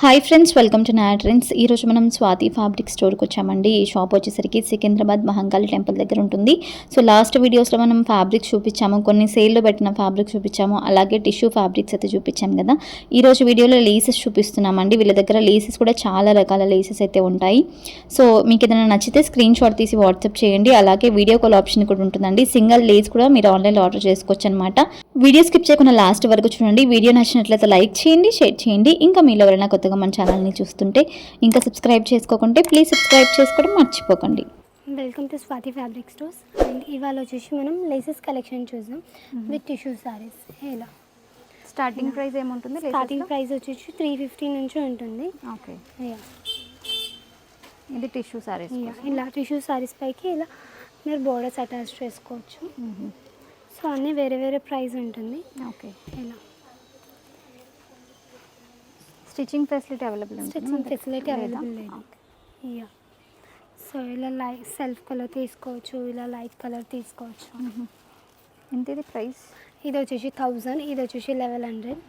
Hi friends welcome to నా trends. ఈరోజు మనం స్వాతి ఫ్యాబ్రిక్ స్టోర్కి వచ్చామండి. ఈ షాప్ వచ్చేసరికి సికింద్రాబాద్ మహంకాళి టెంపుల్ దగ్గర ఉంటుంది. సో లాస్ట్ వీడియోస్లో మనం ఫ్యాబ్రిక్స్ చూపించాము కొన్ని సేల్లో పెట్టిన ఫ్యాబ్రిక్స్ చూపించాము అలాగే టిష్యూ ఫ్యాబ్రిక్స్ అయితే చూపించాము కదా. ఈరోజు వీడియోలో లేసెస్ చూపిస్తున్నామండి. వీళ్ళ దగ్గర లేసెస్ కూడా చాలా రకాల లేసెస్ అయితే ఉంటాయి. సో మీకు ఏదైనా నచ్చితే స్క్రీన్ షాట్ తీసి వాట్సాప్ చేయండి. అలాగే వీడియో కాల్ ఆప్షన్ కూడా ఉంటుందండి. సింగిల్ లేస్ కూడా మీరు ఆన్లైన్లో ఆర్డర్ చేసుకోవచ్చు అనమాట వీడియో స్కిప్ చేయకుండా లాస్ట్ వరకు చూడండి. వీడియో నచ్చినట్లయితే లైక్ చేయండి షేర్ చేయండి. ఇంకా మీలో ఎవరైనా కొత్త కొత్తగా మన ఛానల్ని చూస్తుంటే ఇంకా సబ్స్క్రైబ్ చేసుకోకుంటే ప్లీజ్ సబ్స్క్రైబ్ చేసుకోవడం మర్చిపోకండి. Welcome to Swathi fabric stores and ఇవాళ వచ్చేసి మనం లేసెస్ కలెక్షన్ చూద్దాం విత్ టిష్యూ సారీస్ ఇలా స్టార్టింగ్ ప్రైస్ ఏముంటుంది స్టార్టింగ్ ప్రైస్ వచ్చేసి త్రీ ఫిఫ్టీ నుంచి ఉంటుంది. ఓకే. ఇది టిష్యూ సారీస్. ఇలా టిష్యూ సారీస్ పైకి ఇలా మీరు బోర్డర్స్ అటాచ్ చేసుకోవచ్చు. సో అన్నీ వేరే వేరే ప్రైస్ ఉంటుంది. ఓకే ఇలా stitching facility available stitching facility available లేదు. యా సో ఇలా లైట్ సెల్ఫ్ కలర్ తీసుకోవచ్చు ఇలా లైట్ కలర్ తీసుకోవచ్చు. ఎంత ఇది ప్రైస్ ఇది వచ్చేసి థౌజండ్ ఇది వచ్చేసి లెవెల్ హండ్రెడ్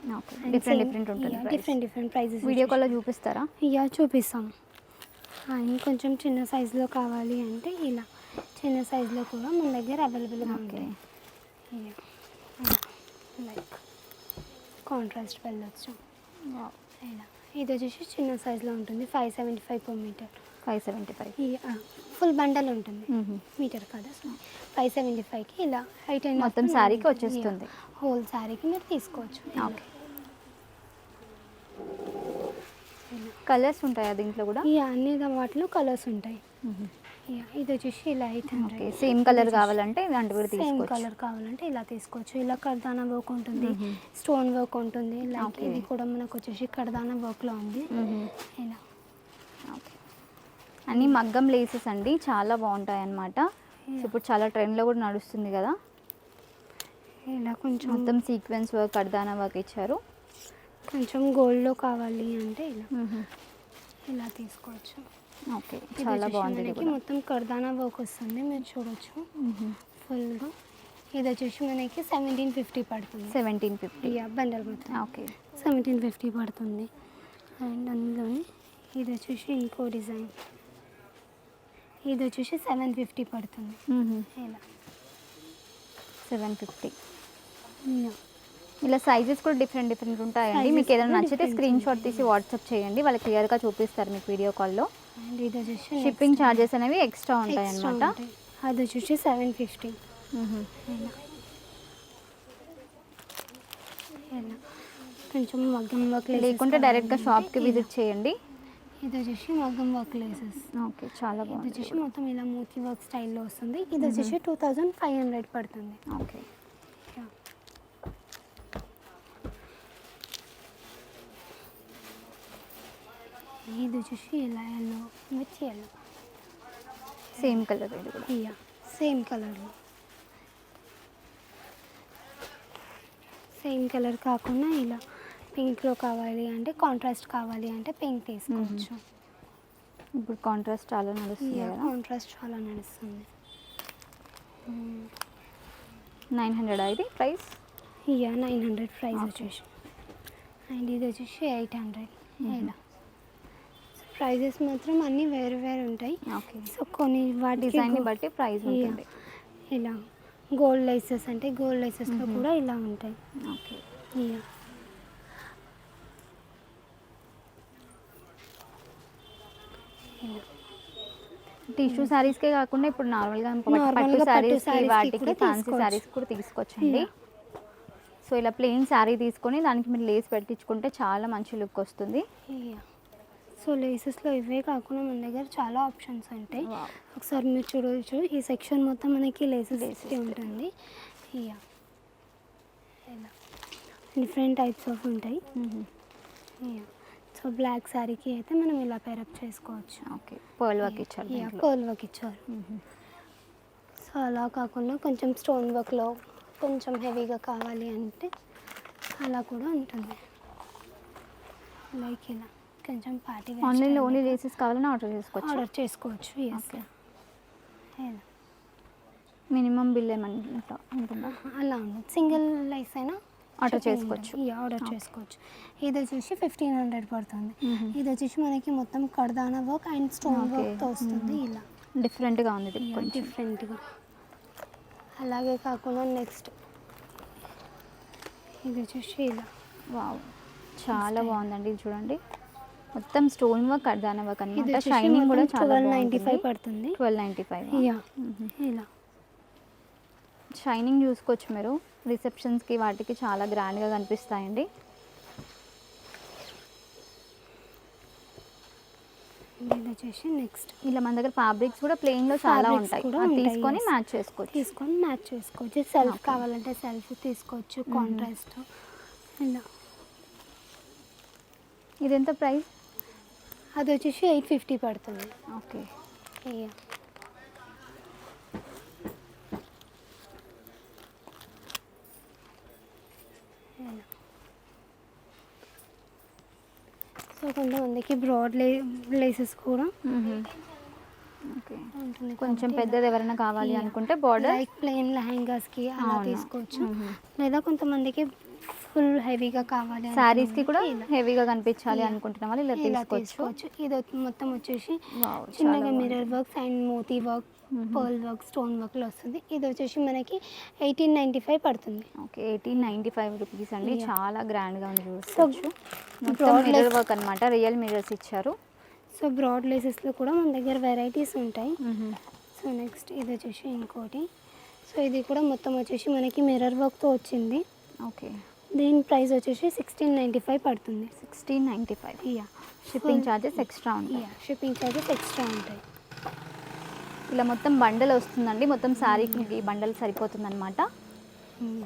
డిఫరెంట్ డిఫరెంట్ ఉంటుంది డిఫరెంట్ డిఫరెంట్ ప్రైజెస్ వీడియో కాల్లో చూపిస్తారా? ఇక చూపిస్తాం. ఇంకొంచెం చిన్న సైజులో కావాలి అంటే ఇలా. చిన్న సైజులో కూడా మన దగ్గర అవైలబుల్గా ఉంటాయి లైక్ కాంట్రాస్ట్ వెళ్ళొచ్చు. ఇది వచ్చేసి చిన్న సైజులో ఉంటుంది. Five seventy five per metre five seventy five full bundle ఉంటుంది. మీటర్ కదా ఫైవ్ సెవెంటీ ఫైవ్కి ఇలా ఎయిట్ అండ్ మొత్తం శారీకి వచ్చేస్తుంది. హోల్ శారీకి మీరు తీసుకోవచ్చు. ఓకే కలర్స్ ఉంటాయా దీంట్లో కూడా? ఈ అన్ని వాటిలో కలర్స్ ఉంటాయి. ఇది వచ్చేసి ఇలా హండ్రెడ్ సేమ్ కలర్ కావాలంటే ఇలాంటి కూడా సేమ్ కలర్ కావాలంటే ఇలా తీసుకోవచ్చు. ఇలా కర్దానా వర్క్ ఉంటుంది స్టోన్ వర్క్ ఉంటుంది. లైక్. ఇది కూడా మనకు వచ్చేసి కర్దానా వర్క్లో ఉంది. ఇలా. ఓకే. అన్ని మగ్గం లేసెస్ అండి చాలా బాగుంటాయి అన్నమాట ఇప్పుడు చాలా ట్రెండ్లో కూడా నడుస్తుంది కదా. ఇలా కొంచెం మొత్తం సీక్వెన్స్ వర్క్ అర్దానా వర్క్ ఇచ్చారు. కొంచెం గోల్డ్లో కావాలి అంటే ఇలా. ఇలా తీసుకోవచ్చు. ఓకే. చాలా బాగుంది మనకి. మొత్తం కర్దానా వర్క్ వస్తుంది. మీరు చూడొచ్చు. ఫుల్గా ఇది వచ్చేసి మనకి సెవెంటీన్ ఫిఫ్టీ పడుతుంది. సెవెంటీన్ ఫిఫ్టీ యా బండల్ మొత్తం ఓకే. సెవెంటీన్ ఫిఫ్టీ పడుతుంది. అండ్ అందులోనే ఇది వచ్చేసి ఇంకో డిజైన్ ఇది వచ్చేసి సెవెన్ ఫిఫ్టీ పడుతుంది. ఇలా సెవెన్ ఫిఫ్టీ. ఇలా సైజెస్ కూడా డిఫరెంట్ డిఫరెంట్ ఉంటాయండి. మీకు ఏదైనా నచ్చితే స్క్రీన్ షాట్ తీసి వాట్సాప్ చేయండి. వాళ్ళు క్లియర్గా చూపిస్తారు మీకు వీడియో కాల్లో అండ్ ఇది వచ్చేసి షిప్పింగ్ ఛార్జెస్ అనేవి ఎక్స్ట్రా ఉంటాయి ఉంటాయి. అది వచ్చేసి సెవెన్ ఫిఫ్టీ కొంచెం మగ్గం వర్క్ లేకుంటే డైరెక్ట్గా షాప్కి విజిట్ చేయండి. ఇది వచ్చేసి మగ్గం వర్క్ లేసెస్ ఓకే చాలా ఇది బాగుంది. వచ్చేసి మొత్తం ఇలా మూతి వర్క్ స్టైల్లో వస్తుంది. ఇది వచ్చేసి టూ థౌజండ్ ఫైవ్ హండ్రెడ్ పడుతుంది. ఓకే. ఇది వచ్చేసి ఇలా yellow with yellow. Same colour ఇది కూడా. ఇయా సేమ్ కలర్లో సేమ్ కలర్ కాకుండా ఇలా పింక్లో కావాలి అంటే కాంట్రాస్ట్ కావాలి అంటే పింక్ తీసుకోవచ్చు. ఇప్పుడు కాంట్రాస్ట్ చాలా నడుస్తుంది కాంట్రాస్ట్ చాలా నడుస్తుంది. నైన్ హండ్రెడ్ ఇది price yeah nine hundred price. వచ్చేసి. అండ్ ఇది వచ్చేసి ఎయిట్ హండ్రెడ్ ఇలా ప్రైజెస్ మాత్రం అన్నీ వేరు వేరు ఉంటాయి. ఓకే. సో కొన్ని వాటి డిజైన్ని బట్టి ప్రైస్ ఉంటుంది. ఇలా గోల్డ్ లైసెస్ అంటే గోల్డ్ లైసెస్లో కూడా ఇలా ఉంటాయి. ఓకే. ఇలా టిష్యూ శారీస్కే కాకుండా ఇప్పుడు నార్మల్గా పట్టు శారీస్ వాటికి ఫ్యాన్సీ. శారీస్ కూడా తీసుకొచ్చండి. సో ఇలా ప్లెయిన్ శారీ తీసుకొని దానికి మీరు లేస్ పెట్టించుకుంటే చాలా మంచి లుక్ వస్తుంది. సో లేసెస్లో ఇవే కాకుండా మన దగ్గర చాలా ఆప్షన్స్ ఉంటాయి. ఒకసారి మీరు చూడవచ్చు ఈ సెక్షన్ మొత్తం మనకి లేసెస్ Laces ఉంటుంది. ఇలా ఇలా డిఫరెంట్ టైప్స్ ఆఫ్ ఉంటాయి సో బ్లాక్ శారీకి అయితే మనం ఇలా పేరప్ చేసుకోవచ్చు. ఓకే. పర్ల్ వర్క్ ఇచ్చారు. పర్ల్ వర్క్ ఇచ్చారు. సో అలా కాకుండా కొంచెం స్టోన్ వర్క్లో కొంచెం హెవీగా కావాలి అంటే అలా కూడా ఉంటుంది. లైక్ ఇలా. కొంచెం పార్టీ ఆన్లైన్లో ఓన్లీ లేసెస్ కావాలని ఆర్డర్ చేసుకోవచ్చు. ఆర్డర్ చేసుకోవచ్చు ఓకే. మినిమం బిల్ ఏమంటా ఉంటుందా అలా సింగిల్ లైస్ అయినా ఆర్డర్ చేసుకోవచ్చు. ఆర్డర్ చేసుకోవచ్చు. ఇది వచ్చేసి ఫిఫ్టీన్ హండ్రెడ్ పడుతుంది. ఇది వచ్చేసి మనకి మొత్తం కడదానా వర్క్ అండ్ స్టోన్. వర్క్తో వస్తుంది ఇలా. డిఫరెంట్గా ఉంది డిఫరెంట్గా అలాగే కాకుండా నెక్స్ట్. ఇది వచ్చేసి ఇలా. వావ్. చాలా బాగుందండి ఇది చూడండి. మొత్తం స్టోన్ వర్క్ కడ్దాన వర్క్ అనమాట షైనింగ్ కూడా చాలా ట్వెల్వ్ నైంటీ ఫైవ్ పడుతుంది. ట్వెల్వ్ నైంటీ ఫైవ్ ఇలా. షైనింగ్ చూసుకోవచ్చు మీరు. రిసెప్షన్స్కి వాటికి చాలా గ్రాండ్గా కనిపిస్తాయండి. ఇది వచ్చేసి నెక్స్ట్ ఇలా మన దగ్గర ఫ్యాబ్రిక్స్ కూడా ప్లెయిన్లో చాలా ఉంటాయి. తీసుకొని. మ్యాచ్ చేసుకోవచ్చు. తీసుకొని మ్యాచ్ చేసుకోవచ్చు. సెల్ఫ్. కావాలంటే సెల్ఫ్ తీసుకోవచ్చు కాంట్రాస్ట్ ఇలా. ఇది ఎంత ప్రైస్ అది వచ్చేసి ఎయిట్ ఫిఫ్టీ పడుతుంది ఓకే యా ఇలా. సో కొంతమందికి బ్రాడ్ లే లేసెస్ కూడా కొంచెం పెద్దది ఎవరైనా కావాలి. అనుకుంటే బార్డర్ లైక్ ప్లెయిన్ లెహంగాస్కి అలా. తీసుకోవచ్చు. లేదా కొంతమందికి ఫుల్ హెవీగా కావాలి శారీస్కి కూడా. హెవీగా కనిపించాలి. అనుకుంటున్న వాళ్ళు ఇలా తీసుకోవచ్చు. ఇది మొత్తం వచ్చేసి చిన్నగా చాలా మిర్రర్ వర్క్స్ అండ్ మోతీ వర్క్. పర్ల్ వర్క్ స్టోన్ వర్క్లో వస్తుంది. ఇది వచ్చేసి మనకి ఎయిటీన్ నైంటీ ఫైవ్ పడుతుంది. Okay eighteen ninety five rupees అండి. చాలా గ్రాండ్గా ఉంది చూసుకోవచ్చు మొత్తం less- వర్క్ అనమాట రియల్ మిర్రర్స్ ఇచ్చారు. సో బ్రాడ్ లేసెస్లో కూడా మన దగ్గర వెరైటీస్ ఉంటాయి. సో నెక్స్ట్ ఇది వచ్చేసి ఇంకోటి. సో ఇది కూడా మొత్తం వచ్చేసి మనకి మిర్రర్ వర్క్తో వచ్చింది. ఓకే దీని ప్రైస్ వచ్చేసి సిక్స్టీన్ నైంటీ ఫైవ్ పడుతుంది. Sixteen ninety five yeah shipping charges extra ఉంటాయి. యా షిప్పింగ్ చార్జెస్ ఎక్స్ట్రా ఉంటాయి. ఇలా మొత్తం బండల్ వస్తుందండి. మొత్తం శారీకి బండల్ సరిపోతుంది అనమాట మ్మ్.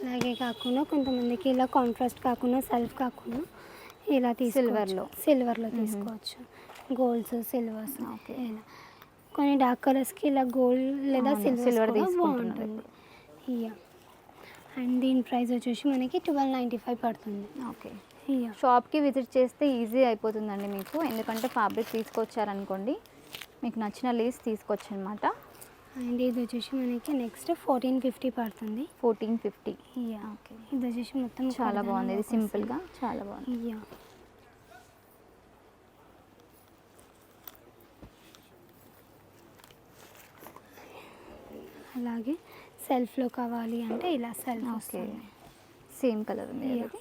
అలాగే కాకుండా కొంతమందికి ఇలా కాంట్రాస్ట్ కాకుండా సెల్ఫ్ కాకుండా ఇలా తీసుకోవచ్చు. Silverలో. సిల్వర్లో తీసుకోవచ్చు. Golds silvers Okay. ఇలా. కొన్ని డార్క్ కలర్స్కి ఇలా గోల్డ్ లేదా సిల్వర్ తీసుకుంటున్నారు బాగుంటుంది. ఇయా అండ్ దీని ప్రైస్ వచ్చేసి మనకి ట్వెల్వ్ నైంటీ ఫైవ్ పడుతుంది. ఓకే. షాప్కి విజిట్ చేస్తే ఈజీ అయిపోతుందండి మీకు. ఎందుకంటే ఫ్యాబ్రిక్ తీసుకొచ్చారనుకోండి మీకు నచ్చిన లేస్ తీసుకోవచ్చు అనమాట అండ్ ఇది వచ్చేసి మనకి next fourteen fifty fourteen. Fifty fifty. Okay ఓకే. ఇది వచ్చేసి మొత్తం చాలా బాగుంది. ఇది సింపుల్గా చాలా బాగుంది. ఇయా అలాగే సెల్ఫ్లో కావాలి అంటే ఇలా సెల్ఫ్ ఓకే. వస్తుంది. సేమ్ కలర్ ఉంది. ఇది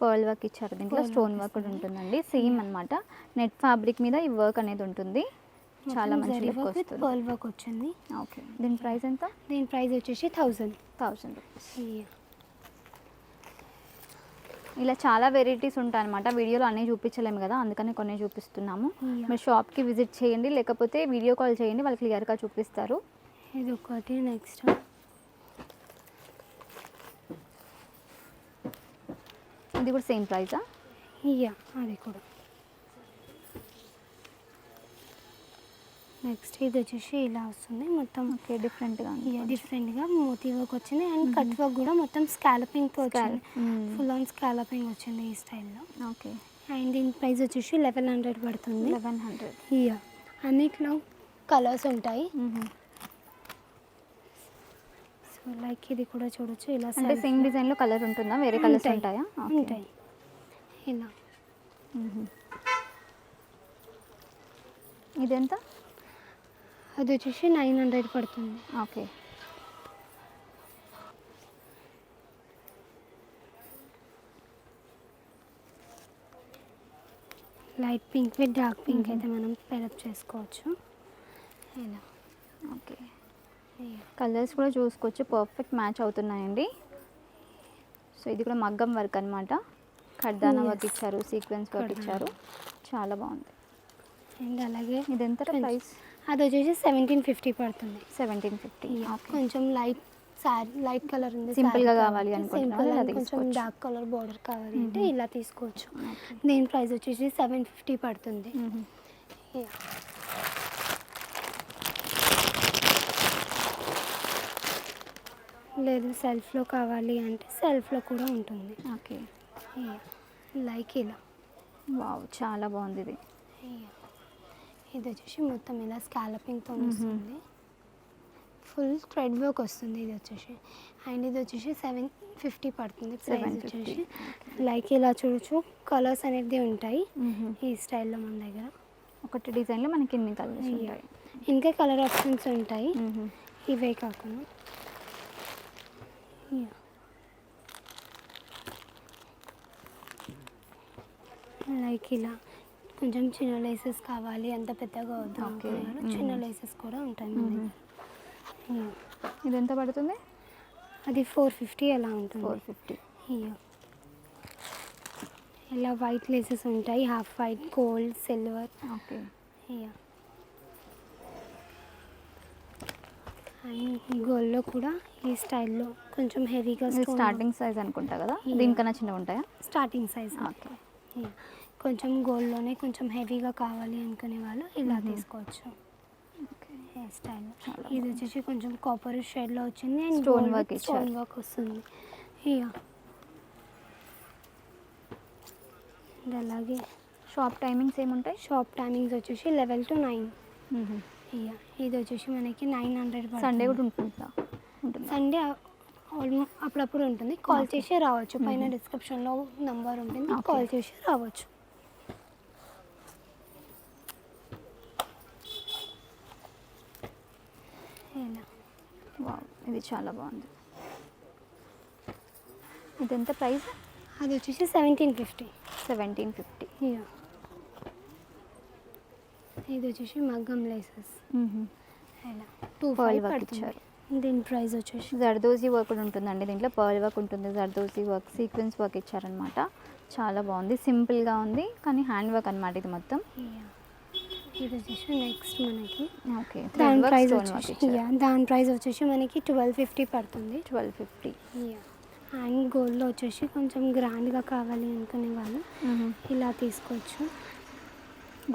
పర్ల్ వర్క్ ఇచ్చారు దీంట్లో స్టోన్ వర్క్ కూడా. ఉంటుందండి. సేమ్ అన్నమాట. నెట్ ఫ్యాబ్రిక్ మీద ఈ వర్క్ అనేది ఉంటుంది. చాలా మంచి లుక్ వస్తుంది. పర్ల్ వర్క్ వచ్చింది. ఓకే. దీని ప్రైస్ ఎంత? దీని ప్రైస్ వచ్చేసి థౌజండ్ థౌజండ్ రూపీస్. ఇలా చాలా వెరైటీస్ ఉంటాయి అనమాట వీడియోలో అన్నీ చూపించలేము కదా అందుకని కొన్ని చూపిస్తున్నాము. మీరు షాప్కి విజిట్ చేయండి లేకపోతే వీడియో కాల్ చేయండి వాళ్ళు క్లియర్గా చూపిస్తారు. ఇది ఒకటి నెక్స్ట్. ఇది కూడా సేమ్ ప్రైజా ఇయ్యా అది కూడా. నెక్స్ట్ ఇది వచ్చేసి ఇలా వస్తుంది. మొత్తం ఓకే డిఫరెంట్గా ఇక డిఫరెంట్గా మోతీ వర్క్ వచ్చింది. అండ్ కట్ వర్క్ కూడా మొత్తం స్కాలపింగ్తో వచ్చింది. ఫుల్ ఆన్ స్కాలపింగ్ వచ్చింది ఈ స్టైల్లో. ఓకే. అండ్ దీని ప్రైస్ వచ్చేసి లెవెన్ హండ్రెడ్ పడుతుంది. లెవెన్ హండ్రెడ్ ఇయా అన్నిట్లో కలర్స్ ఉంటాయి. లైక్ ఇది కూడా చూడొచ్చు. ఇలా అంటే సేమ్ డిజైన్లో కలర్ ఉంటుందా? వేరే కలర్స్ ఉంటాయి. ఉంటాయా? ఇలా. ఇది ఎంత అది వచ్చేసి నైన్ హండ్రెడ్ పడుతుంది. Okay. Light pink with dark pink అయితే మనం పెరప్ చేసుకోవచ్చు. ఇలా. ఓకే. కలర్స్ కూడా చూసుకోవచ్చు పర్ఫెక్ట్ మ్యాచ్ అవుతున్నాయండి. సో ఇది కూడా మగ్గం వర్క్ అనమాట ఖడ్దానా వర్క్. ఇచ్చారు సీక్వెన్స్ వర్క్. ఇచ్చారు. చాలా బాగుంది. అండ్ అలాగే ఇది ఎంత ప్రైస్ అది వచ్చేసి సెవెంటీన్ ఫిఫ్టీ పడుతుంది. సెవెంటీన్ ఫిఫ్టీ కొంచెం లైట్ సారీ లైట్ కలర్ ఉంది Simple గా saree కావాలి సింపుల్ కొంచెం. డార్క్ కలర్ బార్డర్ కావాలి అంటే. ఇలా తీసుకోవచ్చు. దీని ప్రైస్ వచ్చేసి సెవెన్ ఫిఫ్టీ పడుతుంది. లేదు సెల్ఫ్లో కావాలి అంటే సెల్ఫ్లో కూడా ఉంటుంది. ఓకే. లైక్ ఇలా. వావ్ చాలా బాగుంది ఇది. ఇది వచ్చేసి మొత్తం ఇలా స్కాలపింగ్తో. వస్తుంది. ఫుల్ థ్రెడ్ వర్క్ వస్తుంది ఇది వచ్చేసి. అండ్ ఇది వచ్చేసి సెవెన్ ఫిఫ్టీ పడుతుంది ప్రైస్ 750. వచ్చేసి. లైక్ ఇలా చూడొచ్చు. కలర్స్ అనేది ఉంటాయి. ఈ స్టైల్లో మన దగ్గర. ఒకటి డిజైన్లో మనకి ఇన్ని కలర్స్. ఉంటాయి. ఇంకా కలర్ ఆప్షన్స్ ఉంటాయి. ఇవే కాకుండా. Yeah. లైక్ ఇలా కొంచెం చిన్న లేసెస్ కావాలి అంత పెద్దగా వద్దు. చిన్న లేసెస్ కూడా ఉంటాయి మన Mhm. దగ్గర Yeah. ఇది ఎంత పడుతుంది అది ఫోర్ ఫిఫ్టీ అలా ఉంటుంది ఫోర్ ఫిఫ్టీ. ఇలా వైట్ లేసెస్ ఉంటాయి half white gold silver okay yeah and గోల్డ్లో కూడా ఈ స్టైల్లో కొంచెం హెవీగా స్టార్టింగ్ సైజ్ అనుకుంటా కదా. దీనికన్నా చిన్నగా ఉంటాయా? స్టార్టింగ్ సైజ్ ఓకే కొంచెం గోల్డ్లోనే కొంచెం హెవీగా కావాలి అనుకునే వాళ్ళు ఇలా Mhm. తీసుకోవచ్చు. హెయిర్ స్టైల్ ఇది వచ్చేసి కొంచెం కాపర్ షేడ్లో వచ్చింది and stone work. Stone work వస్తుంది. అండ్ అలాగే షాప్ టైమింగ్స్ ఏముంటాయి? షాప్ టైమింగ్స్ వచ్చేసి లెవెల్ టు నైన్ ఇది వచ్చేసి మనకి నైన్ హండ్రెడ్ సండే కూడా ఉంటుందా? ఉంటుంది? సండే ఆల్మోస్ట్ అప్పుడప్పుడు ఉంటుంది. కాల్. చేసి రావచ్చు. పైన. డిస్క్రిప్షన్లో నంబర్ ఉంటుంది. కాల్ చేసి రావచ్చు. ఇది చాలా బాగుంది. ఇది ఎంత ప్రైస్? అది వచ్చేసి సెవెంటీన్ ఫిఫ్టీ సెవెంటీన్ ఫిఫ్టీ ఇది వచ్చేసి మగ్గం లేసెస్. ఇలా టూ work పడుతుంది. ఇచ్చారు. దీని ప్రైస్ వచ్చేసి జర్దోజీ వర్క్ కూడా ఉంటుందండి దీంట్లో. పర్ల్ వర్క్ ఉంటుంది. జర్దోజీ వర్క్ సీక్వెన్స్ వర్క్ ఇచ్చారనమాట చాలా బాగుంది. సింపుల్గా ఉంది కానీ హ్యాండ్ వర్క్ అనమాట ఇది మొత్తం. ఇది వచ్చేసి నెక్స్ట్ మనకి ఓకే. దాని ప్రైస్ వర్క్ వచ్చేసి దాని ప్రైస్ వచ్చేసి మనకి ట్వెల్వ్ ఫిఫ్టీ పడుతుంది. ట్వెల్వ్ ఫిఫ్టీ అండ్ గోల్డ్లో వచ్చేసి కొంచెం గ్రాండ్గా కావాలి అనుకునే వాళ్ళు ఇలా తీసుకోవచ్చు.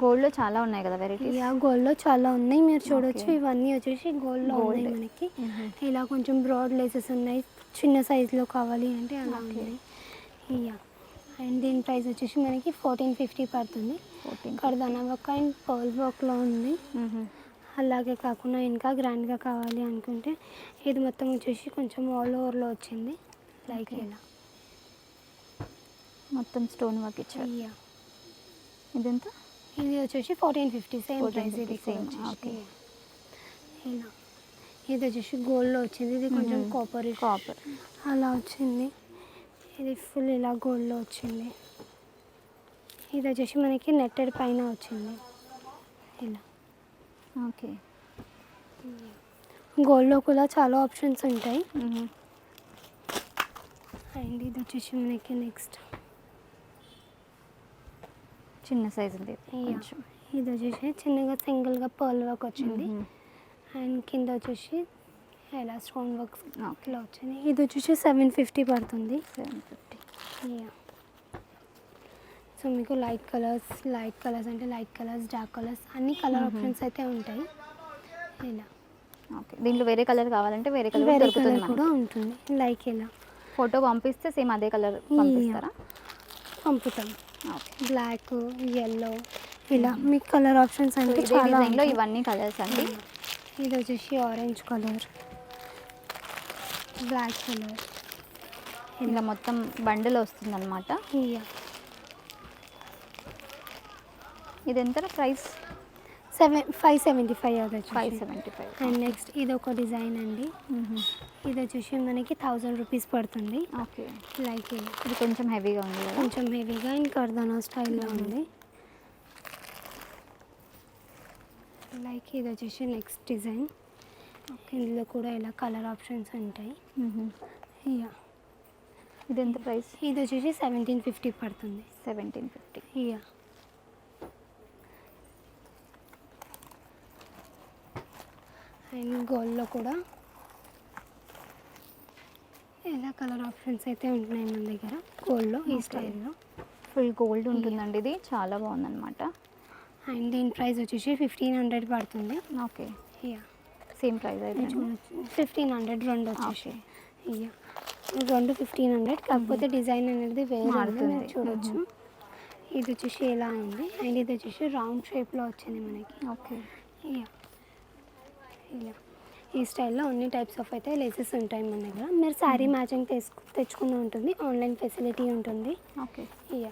గోల్డ్లో చాలా ఉన్నాయి కదా వెరైటీస్ యా గోల్డ్లో చాలా ఉన్నాయి. మీరు చూడొచ్చు. ఇవన్నీ వచ్చేసి గోల్డ్లో ఉన్నాయి. మనకి. ఇలా కొంచెం బ్రాడ్ లేసెస్ ఉన్నాయి. చిన్న సైజులో కావాలి అంటే అలా. ఉన్నాయి యా అండ్ దీని ప్రైస్ వచ్చేసి మనకి ఫోర్టీన్ ఫిఫ్టీ పడుతుంది. కర్దానా వర్క్ అండ్ పర్ల్ వర్క్లో ఉంది. అలాగే కాకుండా ఇంకా గ్రాండ్గా కావాలి అనుకుంటే ఇది మొత్తం వచ్చేసి కొంచెం ఆల్ ఓవర్లో వచ్చింది. లైక్. ఇలా. మొత్తం స్టోన్ వర్క్ ఇచ్చారు. యా ఇది వచ్చేసి ఫోర్టీన్ ఫిఫ్టీ సేమ్ 1450 ప్రైస్ ఇది same. okay. ఇలా ఇది వచ్చేసి గోల్డ్లో వచ్చింది. ఇది కొంచెం. కాపర్ కాపర్ అలా వచ్చింది. ఇది ఫుల్ ఇలా గోల్డ్లో వచ్చింది. ఇది వచ్చేసి మనకి నెట్టెడ్ పైన వచ్చింది. ఇలా. ఓకే గోల్డ్లో కూడా చాలా ఆప్షన్స్ ఉంటాయి. అండ్ ఇది వచ్చేసి మనకి నెక్స్ట్ చిన్న సైజ్ ఉంది. కొంచెం. ఇది వచ్చేసి చిన్నగా సింగిల్గా పర్ల్ వర్క్ వచ్చింది. అండ్ కింద వచ్చేసి ఇలా స్టోన్ వర్క్ ఓకే. ఇలా వచ్చింది. ఇది వచ్చేసి సెవెన్ ఫిఫ్టీ పడుతుంది. సెవెన్ ఫిఫ్టీ సో మీకు లైట్ కలర్స్ లైట్ కలర్స్ అంటే లైట్ కలర్స్ డార్క్ కలర్స్ అన్ని కలర్. ఆప్షన్స్ అయితే ఉంటాయి. ఇలా. ఓకే. దీంట్లో వేరే కలర్ కావాలంటే వేరే కలర్ వేరే కలర్ కూడా ఉంటుంది. లైక్ ఇలా. ఫోటో పంపిస్తే సేమ్ అదే కలర్ పంపిస్తారా? పంపుతాం. బ్లాక్ ఎల్లో ఇలా మీకు కలర్ ఆప్షన్స్ అంటే చాలా డిజైన్లో. ఇవన్నీ కలర్స్ అండి. ఇది వచ్చేసి ఆరెంజ్ కలర్ బ్లాక్ కలర్ ఇలా మొత్తం బండిల్ వస్తుంది అనమాట ఇయా ఇది ఎంత price? Seven five seventy five అది five seventy five and next ఇది ఒక డిజైన్ అండి. ఇది వచ్చేసి మనకి థౌజండ్ రూపీస్ పడుతుంది. ఓకే. లైక్ ఇది. కొంచెం హెవీగా ఉంది కొంచెం హెవీగా అండ్ కర్దానా స్టైల్లో ఉంది. లైక్ ఇది వచ్చేసి నెక్స్ట్ డిజైన్ ఇందులో కూడా ఇలా కలర్ ఆప్షన్స్ ఉంటాయి. ఇయా ఇది ఎంత ప్రైస్ ఇది వచ్చేసి సెవెంటీన్ ఫిఫ్టీ పడుతుంది. సెవెంటీన్ ఫిఫ్టీ ఇయా అండ్ గోల్డ్లో కూడా. ఇలా కలర్ ఆప్షన్స్ అయితే ఉంటున్నాయి మన దగ్గర? గోల్డ్లో ఈ. స్టైల్లో. ఫుల్ గోల్డ్ ఉంటుందండి ఇది. చాలా బాగుందన్నమాట. అండ్ దీని ప్రైస్ వచ్చేసి ఫిఫ్టీన్ హండ్రెడ్ పడుతుంది. ఓకే. ఇయా సేమ్ ప్రైస్ అయితే ఫిఫ్టీన్ హండ్రెడ్ రెండు వచ్చేసి. ఇయ్యా రెండు ఫిఫ్టీన్ హండ్రెడ్. కాకపోతే డిజైన్ అనేది వేరే చూడొచ్చు. ఇది వచ్చేసి ఇలా ఉంది? అండ్ ఇది వచ్చేసి రౌండ్ షేప్లో వచ్చింది మనకి. ఓకే. ఇయ్యా ఇలా ఈ స్టైల్లో అన్ని టైప్స్ ఆఫ్ అయితే లేసెస్ ఉంటాయి మన దగ్గర. మీరు శారీ మ్యాచింగ్ తెచ్చుకుని ఉంటుంది. ఆన్లైన్ ఫెసిలిటీ ఉంటుంది. ఓకే ఇక